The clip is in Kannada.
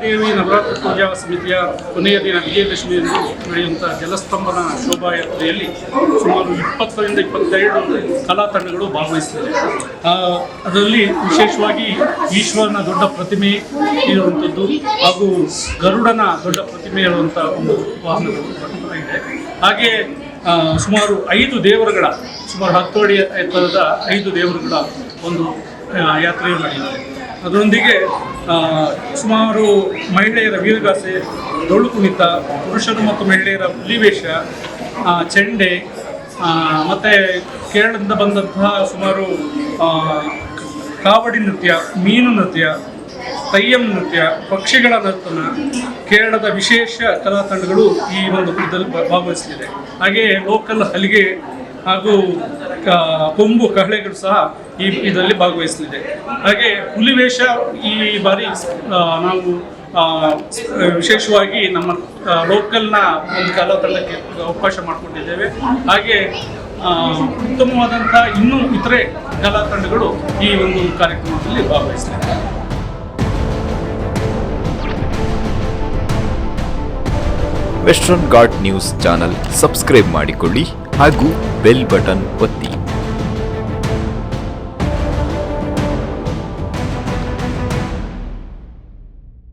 ದುರ್ಗಾದೇವಿ ನವರಾತ್ರಿ ಪೂಜಾ ಸಮಿತಿಯ ಕೊನೆಯ ದಿನ ವಿಜಯದಶಮಿಯಂದು ನಡೆಯುವಂಥ ಜಲಸ್ತಂಭನ ಶೋಭಾಯಾತ್ರೆಯಲ್ಲಿ ಸುಮಾರು ಇಪ್ಪತ್ತರಿಂದ ಇಪ್ಪತ್ತೆರಡು ಕಲಾ ತಂಡಗಳು ಭಾಗವಹಿಸಿದೆ ಅದರಲ್ಲಿ ವಿಶೇಷವಾಗಿ ಈಶ್ವರನ ದೊಡ್ಡ ಪ್ರತಿಮೆ ಇರುವಂಥದ್ದು ಹಾಗೂ ಗರುಡನ ದೊಡ್ಡ ಪ್ರತಿಮೆ ಇರುವಂಥ ಒಂದು ವಾಹನಗಳು ಇದೆ. ಹಾಗೆ ಸುಮಾರು ಐದು ದೇವರುಗಳ, ಸುಮಾರು ಹತ್ತು ಅಡಿ ಎತ್ತರದ ಐದು ದೇವರುಗಳ ಒಂದು ಯಾತ್ರೆಯು ನಡೆಯುತ್ತೆ ಅದರೊಂದಿಗೆ ಸುಮಾರು ಮಹಿಳೆಯರ ವೀರಗಾಸೆ, ಡೊಳ್ಳು ಕುಣಿತ, ಪುರುಷರು ಮತ್ತು ಮಹಿಳೆಯರ ಹುಲಿವೇಷ ಚೆಂಡೆ ಮತ್ತು ಕೇರಳದಿಂದ ಬಂದಂತಹ ಸುಮಾರು ಕಾವಡಿ ನೃತ್ಯ, ಮೀನು ನೃತ್ಯ ತಯ್ಯಂ ನೃತ್ಯ, ಪಕ್ಷಿಗಳ ನರ್ತನ, ಕೇರಳದ ವಿಶೇಷ ಕಲಾ ತಂಡಗಳು ಈ ಒಂದು ಭಾಗವಹಿಸಿದೆ ಭಾಗವಹಿಸಲಿದೆ ಹಾಗೆ ಲೋಕಲ್ ಹಲಿಗೆ ಹಾಗೂ ಕೊಂಬು ಕಹಳೆಗಳು ಸಹ ಈ ಇದರಲ್ಲಿ ಭಾಗವಹಿಸಲಿದೆ. ಹಾಗೆ ಹುಲಿವೇಷ ಈ ಬಾರಿ ನಾವು ವಿಶೇಷವಾಗಿ ನಮ್ಮ ಲೋಕಲ್ನ ಒಂದು ಕಲಾ ತಂಡಕ್ಕೆ ಅವಕಾಶ ಮಾಡಿಕೊಂಡಿದ್ದೇವೆ ಹಾಗೆ ಉತ್ತಮವಾದಂಥ ಇನ್ನೂ ಇತರೆ ಕಲಾ ತಂಡಗಳು ಈ ಒಂದು ಕಾರ್ಯಕ್ರಮದಲ್ಲಿ ಭಾಗವಹಿಸಲಿದೆ. Western Ghat news channel subscribe ಮಾಡಿಕೊಳ್ಳಿ ಹಾಗೂ ಬೆಲ್ ಬಟನ್ ಒತ್ತಿ.